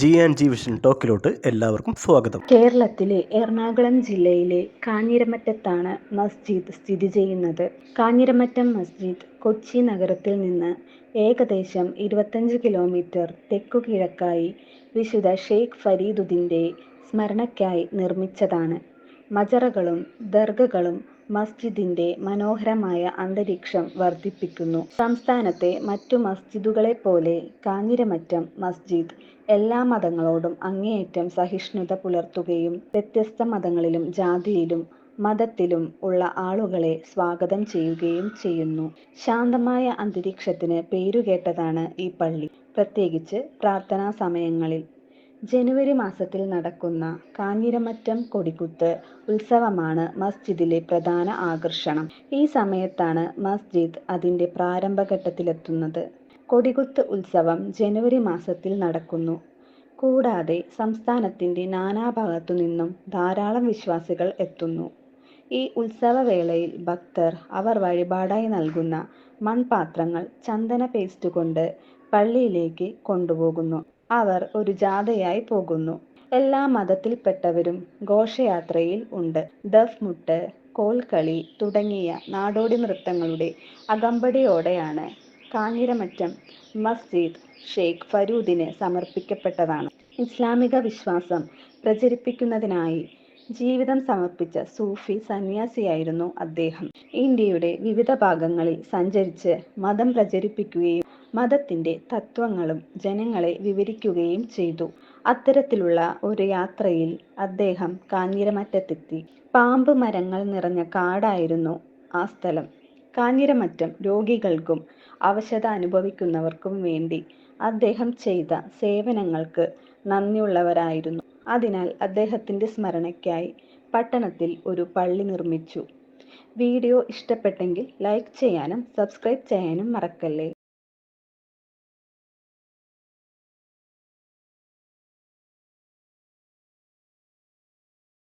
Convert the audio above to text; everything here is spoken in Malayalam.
ജി ആൻഡ് ജി വിഷൻ ടോക്കിലോട്ട് എല്ലാവർക്കും സ്വാഗതം. കേരളത്തിലെ എറണാകുളം ജില്ലയിലെ കാഞ്ഞിരമറ്റത്താണ് മസ്ജിദ് സ്ഥിതി ചെയ്യുന്നത്. കാഞ്ഞിരമറ്റം മസ്ജിദ് കൊച്ചി നഗരത്തിൽ നിന്ന് ഏകദേശം ഇരുപത്തഞ്ച് കിലോമീറ്റർ തെക്കു കിഴക്കായി വിശുദ്ധ ഷെയ്ഖ് ഫരീദുദ്ദീന്റെ സ്മരണയ്ക്കായി നിർമ്മിച്ചതാണ്. മജറകളും ദർഗകളും മസ്ജിദിന്റെ മനോഹരമായ അന്തരീക്ഷം വർദ്ധിപ്പിക്കുന്നു. സംസ്ഥാനത്തെ മറ്റു മസ്ജിദുകളെ പോലെ കാഞ്ഞിരമറ്റം മസ്ജിദ് എല്ലാ മതങ്ങളോടും അങ്ങേയറ്റം സഹിഷ്ണുത പുലർത്തുകയും വ്യത്യസ്ത മതങ്ങളിലും ജാതിയിലും മതത്തിലും ഉള്ള ആളുകളെ സ്വാഗതം ചെയ്യുകയും ചെയ്യുന്നു. ശാന്തമായ അന്തരീക്ഷത്തിന് പേരുകേട്ടതാണ് ഈ പള്ളി. പ്രത്യേകിച്ച് പ്രാർത്ഥനാ സമയങ്ങളിൽ ജനുവരി മാസത്തിൽ നടക്കുന്ന കാഞ്ഞിരമറ്റം കൊടികുത്ത് ഉത്സവമാണ് മസ്ജിദിലെ പ്രധാന ആകർഷണം. ഈ സമയത്താണ് മസ്ജിദ് അതിന്റെ പ്രാരംഭഘട്ടത്തിലെത്തുന്നത്. കൊടികുത്ത് ഉത്സവം ജനുവരി മാസത്തിൽ നടക്കുന്നു. കൂടാതെ സംസ്ഥാനത്തിന്റെ നാനാഭാഗത്തു നിന്നും ധാരാളം വിശ്വാസികൾ എത്തുന്നു. ഈ ഉത്സവവേളയിൽ ഭക്തർ അവർ വഴിപാടായി നൽകുന്ന മൺപാത്രങ്ങൾ ചന്ദന പേസ്റ്റ് കൊണ്ട് പള്ളിയിലേക്ക് കൊണ്ടുപോകുന്നു. അവർ ഒരു ജാഥയായി പോകുന്നു. എല്ലാ മതത്തിൽപ്പെട്ടവരും ഘോഷയാത്രയിൽ ഉണ്ട്. ദഫ് മുട്ട് കോൽക്കളി തുടങ്ങിയ നാടോടി നൃത്തങ്ങളുടെ അകമ്പടിയോടെയാണ് കാഞ്ഞിരമറ്റം മസ്ജിദ് ഷെയ്ഖ് ഫരൂദിന് സമർപ്പിക്കപ്പെട്ടതാണ്. ഇസ്ലാമിക വിശ്വാസം പ്രചരിപ്പിക്കുന്നതിനായി ജീവിതം സമർപ്പിച്ച സൂഫി സന്യാസിയായിരുന്നു അദ്ദേഹം. ഇന്ത്യയുടെ വിവിധ ഭാഗങ്ങളിൽ സഞ്ചരിച്ച് മതം പ്രചരിപ്പിക്കുകയും മതത്തിന്റെ തത്വങ്ങളും ജനങ്ങളെ വിവരിക്കുകയും ചെയ്തു. അത്തരത്തിലുള്ള ഒരു യാത്രയിൽ അദ്ദേഹം കാഞ്ഞിരമറ്റത്തെത്തി. പാമ്പ് മരങ്ങൾ നിറഞ്ഞ കാടായിരുന്നു ആ സ്ഥലം. കാഞ്ഞിരമറ്റം രോഗികൾക്കും അവശത അനുഭവിക്കുന്നവർക്കും വേണ്ടി അദ്ദേഹം ചെയ്ത സേവനങ്ങൾക്ക് നന്ദിയുള്ളവരായിരുന്നു. അതിനാൽ അദ്ദേഹത്തിന്റെ സ്മരണയ്ക്കായി പട്ടണത്തിൽ ഒരു പള്ളി നിർമ്മിച്ചു. വീഡിയോ ഇഷ്ടപ്പെട്ടെങ്കിൽ ലൈക്ക് ചെയ്യാനും സബ്സ്ക്രൈബ് ചെയ്യാനും മറക്കല്ലേ?